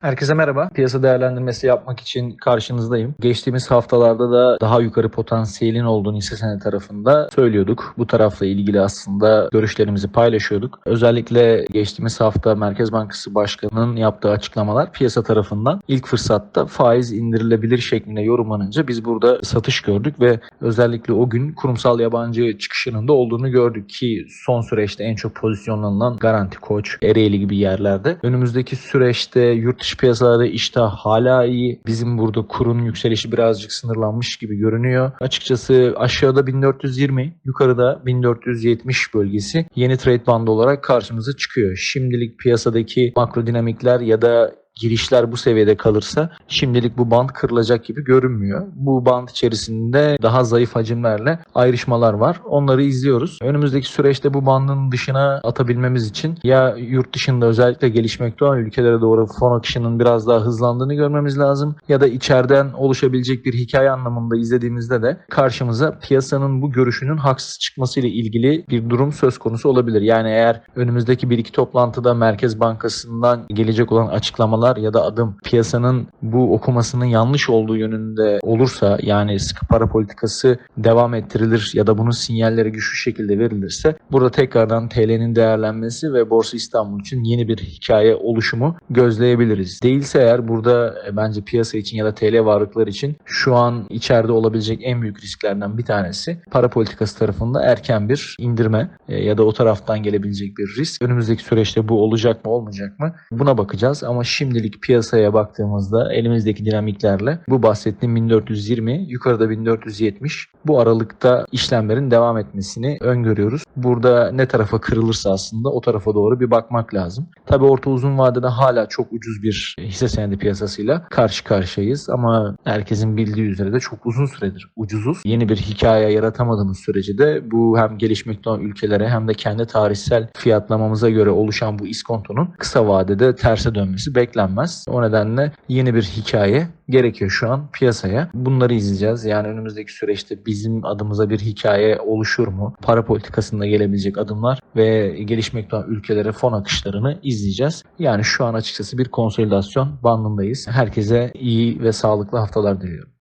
Herkese merhaba. Piyasa değerlendirmesi yapmak için karşınızdayım. Geçtiğimiz haftalarda da daha yukarı potansiyelin olduğunu hisse senedi tarafında söylüyorduk. Bu tarafla ilgili aslında görüşlerimizi paylaşıyorduk. Özellikle geçtiğimiz hafta Merkez Bankası Başkanı'nın yaptığı açıklamalar piyasa tarafından ilk fırsatta faiz indirilebilir şeklinde yorumlanınca biz burada satış gördük ve özellikle o gün kurumsal yabancı çıkışının da olduğunu gördük ki son süreçte en çok pozisyonlanılan Garanti Koç, Ereğli gibi yerlerde. Önümüzdeki süreçte yurt dışı piyasalarda iştah hala iyi. Bizim burada kurun yükselişi birazcık sınırlanmış gibi görünüyor. Açıkçası aşağıda 1420, yukarıda 1470 bölgesi yeni trade bandı olarak karşımıza çıkıyor. Şimdilik piyasadaki makro dinamikler ya da girişler bu seviyede kalırsa şimdilik bu band kırılacak gibi görünmüyor. Bu band içerisinde daha zayıf hacimlerle ayrışmalar var. Onları izliyoruz. Önümüzdeki süreçte bu bandın dışına atabilmemiz için ya yurt dışında özellikle gelişmekte olan ülkelere doğru fon akışının biraz daha hızlandığını görmemiz lazım ya da içeriden oluşabilecek bir hikaye anlamında izlediğimizde de karşımıza piyasanın bu görüşünün haksız çıkmasıyla ilgili bir durum söz konusu olabilir. Yani eğer önümüzdeki bir iki toplantıda Merkez Bankası'ndan gelecek olan açıklamalar ya da adım piyasanın bu okumasının yanlış olduğu yönünde olursa yani sıkı para politikası devam ettirilir ya da bunun sinyalleri güçlü şekilde verilirse burada tekrardan TL'nin değerlenmesi ve Borsa İstanbul için yeni bir hikaye oluşumu gözleyebiliriz. Değilse eğer burada e, bence piyasa için ya da TL varlıklar için şu an içeride olabilecek en büyük risklerden bir tanesi para politikası tarafında erken bir indirme e, ya da o taraftan gelebilecek bir risk. Önümüzdeki süreçte bu olacak mı olmayacak mı? Buna bakacağız ama şimdilik piyasaya baktığımızda elimizdeki dinamiklerle bu bahsettiğim 1420 yukarıda 1470 bu aralıkta işlemlerin devam etmesini öngörüyoruz. Burada ne tarafa kırılırsa aslında o tarafa doğru bir bakmak lazım. Tabi orta uzun vadede hala çok ucuz bir hisse senedi piyasasıyla karşı karşıyayız ama herkesin bildiği üzere de çok uzun süredir ucuzuz. Yeni bir hikaye yaratamadığımız sürece de bu hem gelişmekte olan ülkelere hem de kendi tarihsel fiyatlamamıza göre oluşan bu iskontonun kısa vadede terse dönmesi beklenmez. O nedenle yeni bir hikaye gerekiyor şu an piyasaya. Bunları izleyeceğiz. Yani önümüzdeki süreçte bizim adımıza bir hikaye oluşur mu? Para politikasında gelebilecek adımlar ve gelişmekte olan ülkelere fon akışlarını izleyeceğiz. Yani şu an açıkçası bir konsolidasyon bandındayız. Herkese iyi ve sağlıklı haftalar diliyorum.